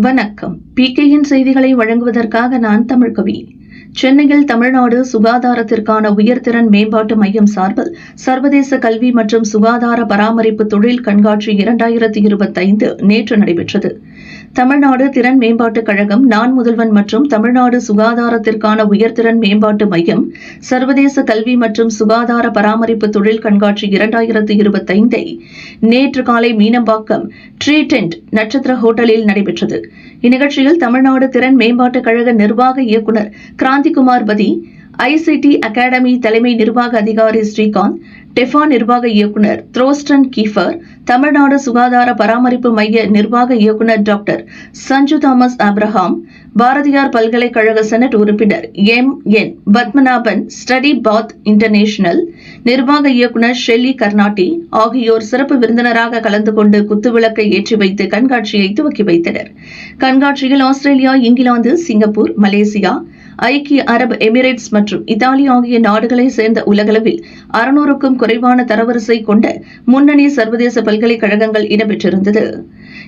வணக்கம். பிகேயின் செய்திகளை வழங்குவதற்காக நான் தமிழ்கவி சென்னையில் தமிழ்நாடு சுகாதாரத்திற்கான உயர்திறன் மேம்பாட்டு மையம் சார்பில் சர்வதேச கல்வி மற்றும் சுகாதார பராமரிப்பு தொழில் கண்காட்சி இரண்டாயிரத்தி இருபத்தைந்து நேற்று நடைபெற்றது. தமிழ்நாடு திறன் மேம்பாட்டுக் கழகம் நான் முதல்வன் மற்றும் தமிழ்நாடு சுகாதாரத்திற்கான உயர்திறன் மேம்பாட்டு மையம் சர்வதேச கல்வி மற்றும் சுகாதார பராமரிப்பு தொழில் கண்காட்சி இரண்டாயிரத்து இருபத்தைந்தை நேற்று காலை மீனம்பாக்கம் ட்ரீ டென்ட் நட்சத்திர ஹோட்டலில் நடைபெற்றது. இந்நிகழ்ச்சியில் தமிழ்நாடு திறன் மேம்பாட்டுக் கழக நிர்வாக இயக்குநர் கிராந்திகுமார் பதி ஐசிடி அகாடமி தலைமை நிர்வாக அதிகாரி ஸ்ரீகாந்த் டெஃபா நிர்வாக இயக்குநர் த்ரோஸ்டன் கீஃபர் தமிழ்நாடு சுகாதார பராமரிப்பு மைய நிர்வாக இயக்குநர் டாக்டர் சஞ்சு தாமஸ் ஆப்ரஹாம் பாரதியார் பல்கலைக்கழக செனட் உறுப்பினர் M N Padmanabhan study path international நிர்வாக இயக்குநர் ஷெல்லி கர்நாட்டி ஆகியோர் சிறப்பு விருந்தினராக கலந்து கொண்டு குத்துவிளக்கை ஏற்றி வைத்து கண்காட்சியை துவக்கி வைத்தனர். கண்காட்சியில் ஆஸ்திரேலியா இங்கிலாந்து சிங்கப்பூர் மலேசியா ஐக்கிய அரபு எமிரேட்ஸ் மற்றும் இத்தாலி ஆகிய நாடுகளை சேர்ந்த உலகளவில் அறுநூறுக்கும் குறைவான தரவரிசை கொண்ட முன்னணி சர்வதேச பல்கலைக்கழகங்கள் இடம்பெற்றிருந்தது.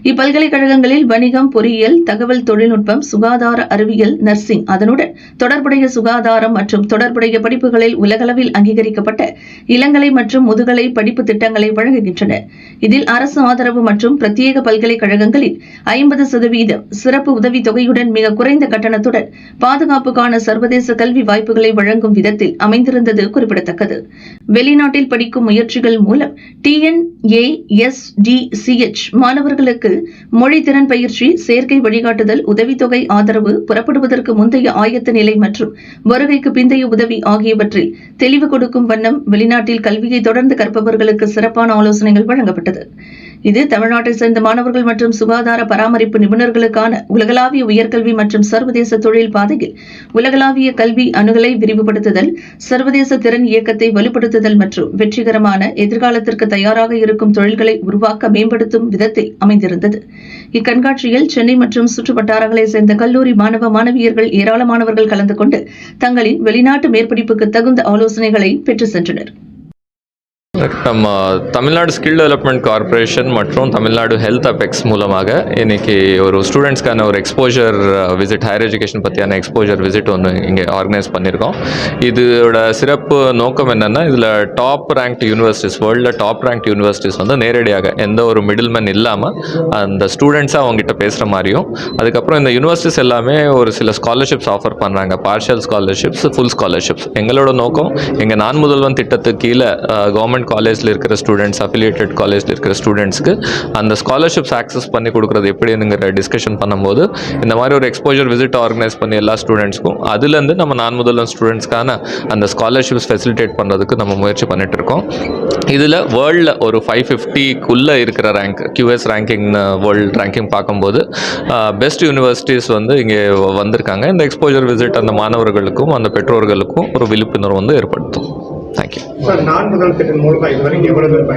இப்பல்கலைக்கழகங்களில் வணிகம் பொறியியல் தகவல் தொழில்நுட்பம் சுகாதார அறிவியல் நர்சிங் அதனுடன் தொடர்புடைய சுகாதாரம் மற்றும் தொடர்புடைய படிப்புகளில் உலகளவில் அங்கீகரிக்கப்பட்ட இளங்கலை மற்றும் முதுகலை படிப்பு திட்டங்களை வழங்குகின்றன. இதில் அரசு ஆதரவு மற்றும் பிரத்யேக பல்கலைக்கழகங்களில் ஐம்பது சதவீதம் சிறப்பு உதவித் தொகையுடன் மிக குறைந்த கட்டணத்துடன் பாதுகாப்புக்கான சர்வதேச கல்வி வாய்ப்புகளை வழங்கும் விதத்தில் அமைந்திருந்தது குறிப்பிடத்தக்கது. வெளிநாட்டில் படிக்கும் முயற்சிகள் மூலம் டிஎன்ஏஎஸ்டிசிஎச் மாணவர்களுக்கு மொழி திறன் பயிற்சி சேர்க்கை வழிகாட்டுதல் உதவித்தொகை ஆதரவு புறப்படுவதற்கு முந்தைய ஆயத்த நிலை மற்றும் வருகைக்கு பிந்தைய உதவி ஆகியவற்றில் தெளிவு கொடுக்கும் வண்ணம் வெளிநாட்டில் கல்வியை தொடர்ந்து கற்பவர்களுக்கு சிறப்பான ஆலோசனைகள் வழங்கப்பட்டது. இது தமிழ்நாட்டை சேர்ந்த மாணவர்கள் மற்றும் சுகாதார பராமரிப்பு நிபுணர்களுக்கான உலகளாவிய உயர்கல்வி மற்றும் சர்வதேச தொழில் பாதையில் உலகளாவிய கல்வி அணுகலை விரிவுபடுத்துதல் சர்வதேச திறன் இயக்கத்தை வலுப்படுத்துதல் மற்றும் வெற்றிகரமான எதிர்காலத்திற்கு தயாராக இருக்கும் தொழில்களை உருவாக்க மேம்படுத்தும் விதத்தில் அமைந்திருந்தது. இக்கண்காட்சியில் சென்னை மற்றும் சுற்று வட்டாரங்களைச் சேர்ந்த கல்லூரி மாணவ மாணவியர்கள் ஏராளமானவர்கள் கலந்து கொண்டு தங்களின் வெளிநாட்டு மேற்படிப்புக்கு தகுந்த ஆலோசனைகளை பெற்று சென்றனர். நம்ம தமிழ்நாடு ஸ்கில் டெவலப்மெண்ட் கார்ப்பரேஷன் மற்றும் தமிழ்நாடு ஹெல்த் அபெக்ஸ் மூலமாக இன்னைக்கு ஒரு ஸ்டூடெண்ட்ஸ்க்கான ஒரு எக்ஸ்போஜர் விசிட் ஹையர் எஜுகேஷன் பற்றியான எக்ஸ்போஜர் விசிட் ஒன்று இங்கே ஆர்கனைஸ் பண்ணியிருக்கோம் இதோட சிறப்பு நோக்கம் என்னென்னா இதில் டாப் ரேங்க்ட் யூனிவர்சிட்டிஸ் வேர்ல்டில் டாப் ரேங்க்ட் யூனிவர்சிட்டிஸ் வந்து நேரடியாக எந்த ஒரு மிடில்மேன் இல்லாமல் அந்த ஸ்டூடெண்ட்ஸாக அவங்ககிட்ட பேசுகிற மாதிரியும் அதுக்கப்புறம் இந்த யூனிவர்சிட்டிஸ் எல்லாமே ஒரு சில ஸ்காலர்ஷிப்ஸ் ஆஃபர் பண்ணுறாங்க பார்ஷியல் ஸ்காலர்ஷிப்ஸ் ஃபுல் ஸ்காலர்ஷிப்ஸ் எங்களோட நோக்கம் எங்கள் நான் முதல்வன் திட்டத்துக்கு கீழே கவர்மெண்ட் காலேஜில் இருக்கிற ஸ்டூடெண்ட்ஸ் அஃபிலியேட்டட் காலேஜில் இருக்கிற ஸ்டூடெண்ட்ஸ்க்கு அந்த ஸ்காலர்ஷிப்ஸ் ஆக்சஸ் பண்ணி கொடுக்குறது எப்படிங்கிற டிஸ்கஷன் பண்ணும்போது இந்த மாதிரி ஒரு எக்ஸ்போஜர் விசிட் ஆர்கனைஸ் பண்ணி எல்லா ஸ்டூடெண்ட்ஸ்க்கும் அதுலேருந்து நம்ம நான் முதல்வன் ஸ்டூடெண்ட்ஸ்க்கான அந்த ஸ்காலர்ஷிப்ஸ் ஃபெசிலிட்டேட் பண்ணுறதுக்கு நம்ம முயற்சி பண்ணிட்டு இருக்கோம் இதில் வேர்ல்டில் ஒரு ஃபைவ் ஃபிஃப்டிக்குள்ளே இருக்கிற rank QS ranking world ranking பார்க்கும்போது பெஸ்ட் யூனிவர்சிட்டிஸ் வந்து இங்கே வந்திருக்காங்க. இந்த எக்ஸ்போஜர் விசிட் அந்த மாணவர்களுக்கும் அந்த பெற்றோர்களுக்கும் ஒரு விழிப்புணர்வு வந்து ஏற்படுத்தும். தேங்க்யூ சார் நான் முதல் திட்டம் மூலமாக இதுவரைக்கும் எவ்வளவு பேர்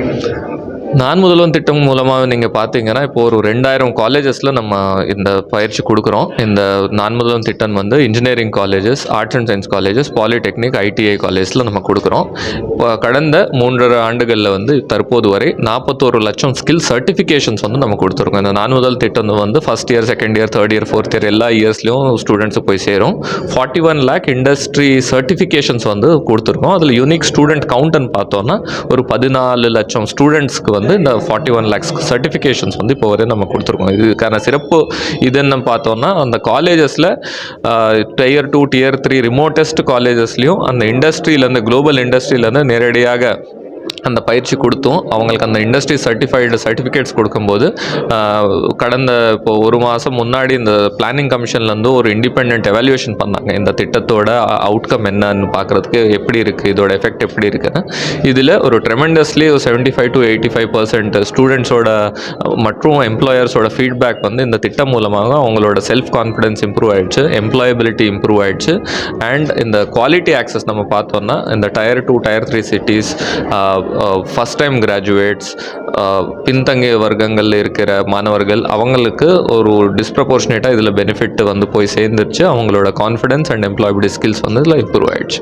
நான் முதல்வன் திட்டம் மூலமாக நீங்கள் பார்த்தீங்கன்னா இப்போ ஒரு ரெண்டாயிரம் காலேஜஸில் நம்ம இந்த பயிற்சி கொடுக்குறோம். இந்த நான் முதல்வன் திட்டம் வந்து engineering colleges arts and science colleges polytechnic ITI காலேஜில் நம்ம கொடுக்குறோம். இப்போ கடந்த மூன்றரை ஆண்டுகளில் வந்து தற்போது வரை நாற்பத்தோரு லட்சம் ஸ்கில் சர்டிஃபிகேஷன்ஸ் வந்து நம்ம கொடுத்துருக்கோம். இந்த நான் முதல் திட்டம் வந்து first year second year third year fourth year எல்லா இயர்ஸ்லையும் ஸ்டூடெண்ட்ஸு போய் சேரும். Forty one lakh industry certifications வந்து கொடுத்துருக்கோம். அதில் யூனிக் ஸ்டூடெண்ட் கவுண்ட்னு பார்த்தோன்னா ஒரு பதினாலு லட்சம் ஸ்டூடெண்ட்ஸ்க்கு வந்து வந்து இந்த ஃபார்ட்டி ஒன் லேக்ஸ் சர்டிஃபிகேஷன்ஸ் வந்து இப்போ வரையும் நம்ம கொடுத்துருக்கோம். இதுக்கான சிறப்பு இது என்ன பார்த்தோன்னா அந்த காலேஜஸில் tier two tier three remotest காலேஜஸ்லையும் அந்த இண்டஸ்ட்ரியிலேருந்து குளோபல் இண்டஸ்ட்ரியிலேருந்து நேரடியாக அந்த பயிற்சி கொடுத்தும் அவங்களுக்கு அந்த இண்டஸ்ட்ரி சர்டிஃபைடு சர்டிஃபிகேட்ஸ் கொடுக்கும்போது கடந்த இப்போ ஒரு மாதம் முன்னாடி இந்த பிளானிங் கமிஷன்லேருந்து ஒரு இண்டிபெண்ட் எவாலுவேஷன் பண்ணாங்க. இந்த திட்டத்தோட அவுட்கம் என்னன்னு பார்க்குறதுக்கு எப்படி இருக்குது இதோட எஃபெக்ட் எப்படி இருக்குன்னு. இதில் ஒரு ட்ரெமெண்டஸ்லி ஒரு seventy five to eighty five percent ஸ்டூடெண்ட்ஸோட மற்றும் எம்ப்ளாயர்ஸோட ஃபீட்பேக் வந்து இந்த திட்டம் மூலமாக அவங்களோட செல்ஃப் கான்ஃபிடன்ஸ் இம்ப்ரூவ் ஆயிடுச்சு எம்ப்ளாயபிலிட்டி இம்ப்ரூவ் ஆயிடுச்சு. அண்ட் இந்த குவாலிட்டி ஆக்சஸ் நம்ம பார்த்தோம்னா இந்த tier two tier three cities first time graduates பின்தங்கிய வர்க்கங்களில் இருக்கிற மாணவர்கள் அவங்களுக்கு ஒரு டிஸ்ப்ரப்போர்ஷனேட்டாக இதில் பெனிஃபிட் வந்து போய் சேர்ந்துருச்சு. அவங்களோட கான்ஃபிடன்ஸ் அண்ட் எம்ப்ளாயபிலிட்டி ஸ்கில்ஸ் வந்து இதில் இம்ப்ரூவ் ஆயிடுச்சு.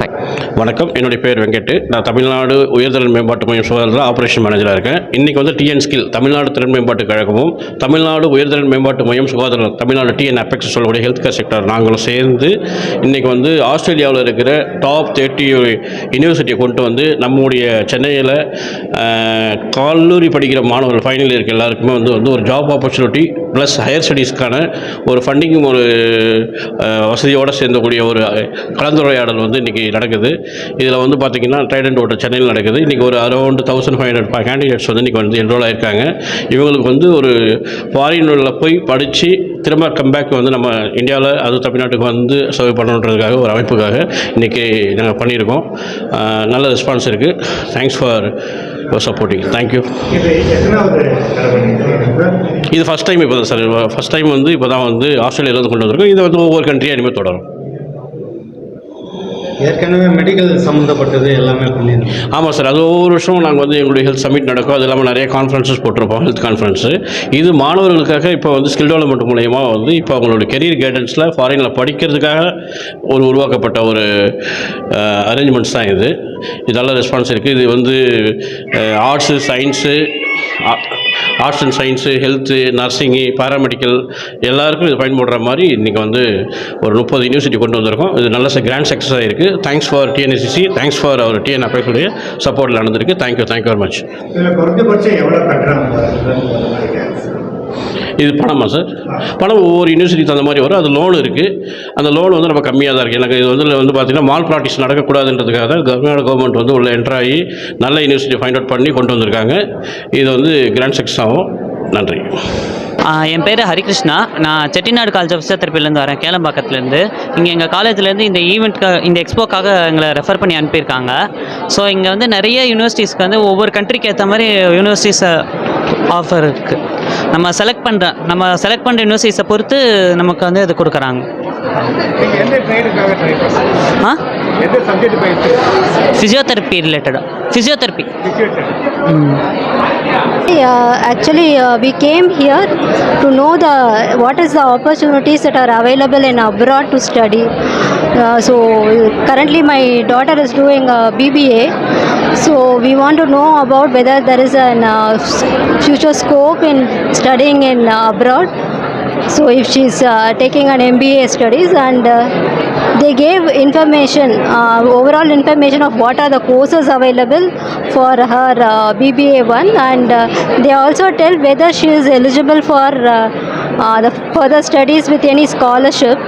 வணக்கம். என்னுடைய பேர் வெங்கட் நான் தமிழ்நாடு உயர்திறன் மேம்பாட்டு மையம் சுகாதாரத்தில் ஆப்ரேஷன் மேனேஜராக இருக்கேன். இன்றைக்கி வந்து டிஎன் ஸ்கில் தமிழ்நாடு திறன் மேம்பாட்டு கழகமும் தமிழ்நாடு உயர்திறன் மேம்பாட்டு மையம் சுகாதாரம் தமிழ்நாடு டிஎன் அபெக்ஸ் சொல்லக்கூடிய ஹெல்த் கேர் செக்டர் நாங்களும் சேர்ந்து இன்றைக்கி வந்து ஆஸ்திரேலியாவில் இருக்கிற டாப் தேர்ட்டி யூனிவர்சிட்டியை கொண்டு வந்து நம்முடைய சென்னையில் கல்லூரி படிக்கிற மாணவர்கள் ஃபைனல் இருக்க எல்லாருக்குமே வந்து வந்து ஒரு ஜாப் ஆப்பர்ச்சுனிட்டி ப்ளஸ் ஹையர் ஸ்டடீஸ்க்கான ஒரு ஃபண்டிங்கும் ஒரு வசதியோடு சேர்ந்தக்கூடிய ஒரு கலந்துரையாடல் வந்து இன்றைக்கி நடக்குது. இதில் வந்து பார்த்திங்கன்னா ட்ரைடன்ட் ஓட்டர் சென்னையில் நடக்குது. இன்றைக்கி ஒரு around thousand five hundred candidates வந்து இன்றைக்கி வந்து என்ரோல் ஆயிருக்காங்க. இவங்களுக்கு வந்து ஒரு ஃபாரினில் போய் படித்து திரும்ப கம்பேக் வந்து நம்ம இந்தியாவில் அது தமிழ்நாட்டுக்கு வந்து சர்வ் பண்ணணுன்றதுக்காக ஒரு அமைப்புக்காக இன்றைக்கி நாங்கள் பண்ணியிருக்கோம். நல்ல ரெஸ்பான்ஸ் இருக்குது தேங்க்ஸ் ஃபார் சப்போர்ட்டிங் தேங்க்யூ இது இது ஃபஸ்ட் டைம் இப்போ தான் சார் ஃபஸ்ட் டைம் வந்து இப்போ தான் வந்து ஆஸ்திரேலியாவிலேருந்து கொண்டு வந்திருக்கோம். இது வந்து ஒவ்வொரு கண்ட்ரியாக இனிமேல் தொடரும். ஏற்கனவே மெடிக்கல் சம்மந்தப்பட்டது எல்லாமே பண்ணியிருக்கோம் ஆமாம் சார் அது ஒவ்வொரு வருஷமும் நாங்கள் வந்து எங்களுடைய ஹெல்த் சமிட் நடக்கும். அது இல்லாமல் நிறைய கான்ஃபரன்சஸ் போட்டிருப்போம் ஹெல்த் கான்ஃபரன்ஸு இது மாணவர்களுக்காக இப்போ வந்து ஸ்கில் டெவலப்மெண்ட் மூலயமா வந்து இப்போ அவங்களோட கெரியர் கைடன்ஸில் ஃபாரினில் படிக்கிறதுக்காக ஒரு உருவாக்கப்பட்ட ஒரு அரேஞ்ச்மெண்ட்ஸ் தான் இது. இது நல்ல ரெஸ்பான்ஸ் இருக்குது இது வந்து arts science arts and science health nursing paramedical எல்லாருக்கும் இது பயன்படுற மாதிரி இன்றைக்கி வந்து ஒரு முப்பது யூனிவர்சிட்டி கொண்டு வந்திருக்கோம். இது நல்ல கிராண்ட் சக்ஸஸ் ஆகிருக்கு thanks for TNSCC thanks for our TN அப்பைக்குடைய சப்போர்ட்டில் நடந்திருக்கு. தேங்க்யூ தேங்க்யூ வெரி மச் இது பணமா சார் பணம் ஒவ்வொரு யூனிவர்சிட்டிக்கு தகுந்த மாதிரி வரும். அது லோன் இருக்குது அந்த லோன் வந்து நம்ம கம்மியாக தான் இருக்குது எனக்கு இது வந்து வந்து பார்த்திங்கன்னா மால் ப்ராக்டிஸ் நடக்கக்கூடாதுன்றதுக்காக தான் தமிழ்நாடு கவர்மெண்ட் வந்து உள்ள என்ட்ராகி நல்ல யூனிவர்சிட்டி ஃபைண்ட் அவுட் பண்ணி கொண்டு வந்திருக்காங்க. இது வந்து கிராண்ட் சக்ஸஸ் ஆகும். நன்றி. என் பேர் ஹரிகிருஷ்ணா. நான் செட்டிநாடு காலேஜ் ஆஃப் ஃபிசியோதெரப்பிலேருந்து வரேன் கேளம்பாக்கத்துலேருந்து. இங்கே எங்கள் காலேஜ்லேருந்து இந்த ஈவெண்ட்க்கு இந்த எக்ஸ்போக்காக எங்களை ரெஃபர் பண்ணி அனுப்பியிருக்காங்க. ஸோ இங்கே வந்து நிறைய யூனிவர்சிட்டிஸ்க்கு வந்து ஒவ்வொரு கண்ட்ரிக்கு ஏற்ற மாதிரி யூனிவர்சிட்டிஸை ஆஃபர் இருக்குது நம்ம செலக்ட் பண்ணுற நம்ம செலக்ட் பண்ணுற யூனிவர்சிட்டிஸை பொறுத்து நமக்கு வந்து இது கொடுக்குறாங்க ஆ ஃபிசியோதெரப்பி ரிலேட்டடாக physiotherapy Yeah, actually, uh, we came here to know the what is the opportunities that are available in abroad to study. Uh, so currently, my daughter is doing uh, BBA. So we want to know about whether there is a uh, future scope in studying in uh, abroad. So if she's uh, taking an MBA studies and uh, they gave information, uh, overall information of what are the courses available for her uh, BBA one, and uh, they also tell whether she is eligible for uh, uh, the further studies with any scholarship.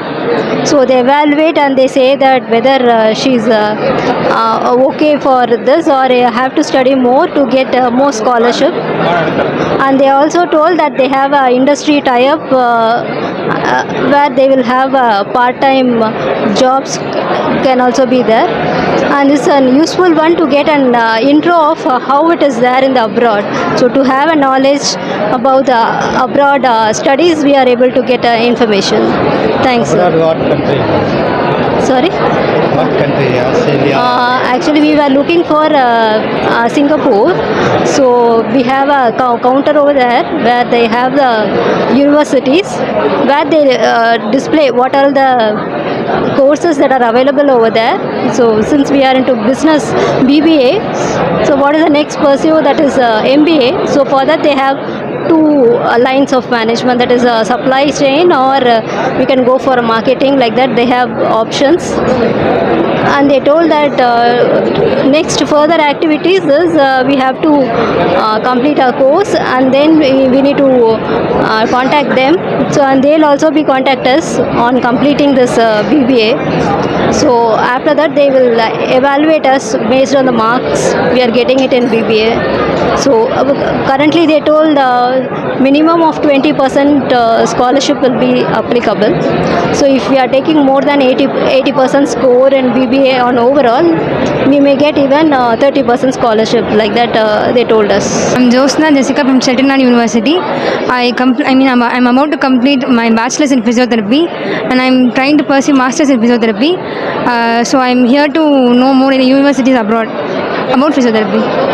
So they evaluate and they say that whether uh, she's uh, uh, okay for this or uh, have to study more to get uh, more scholarship. And they also told that they have a industry tie-up uh, uh, where they will have uh, part-time jobs can also be there and it's a useful one to get an uh, intro of uh, how it is there in the abroad so to have a knowledge about the abroad uh, studies we are able to get uh, information thanks sir. what country? Sorry What country? Australia? uh, actually, we were looking for uh, uh, Singapore. So we have a cou- counter over there where they have the universities where they uh, display what are the courses that are available over there. So since we are into business BBA, so what is the next pursue that is uh, MBA. So for that they have two lines of management that is uh, supply chain or uh, we can go for marketing like that. They have options. And they told that uh, next further activities is uh, we have to uh, complete our course and then we, we need to uh, contact them. So and they'll also be contact us on completing this uh, BBA so after that they will uh, evaluate us based on the marks we are getting it in BBA so uh, currently they told uh, minimum of 20% uh, scholarship will be applicable so if we are taking more than 80 80% score in BBA on overall we may get even uh, 30% scholarship like that uh, they told us I'm Josna Jessica from Chettinad University. I I mean I'm, I'm about to complete my bachelor's in physiotherapy and I'm trying to pursue master's in physiotherapy. Uh, so I'm here to know more in universities abroad about physiotherapy.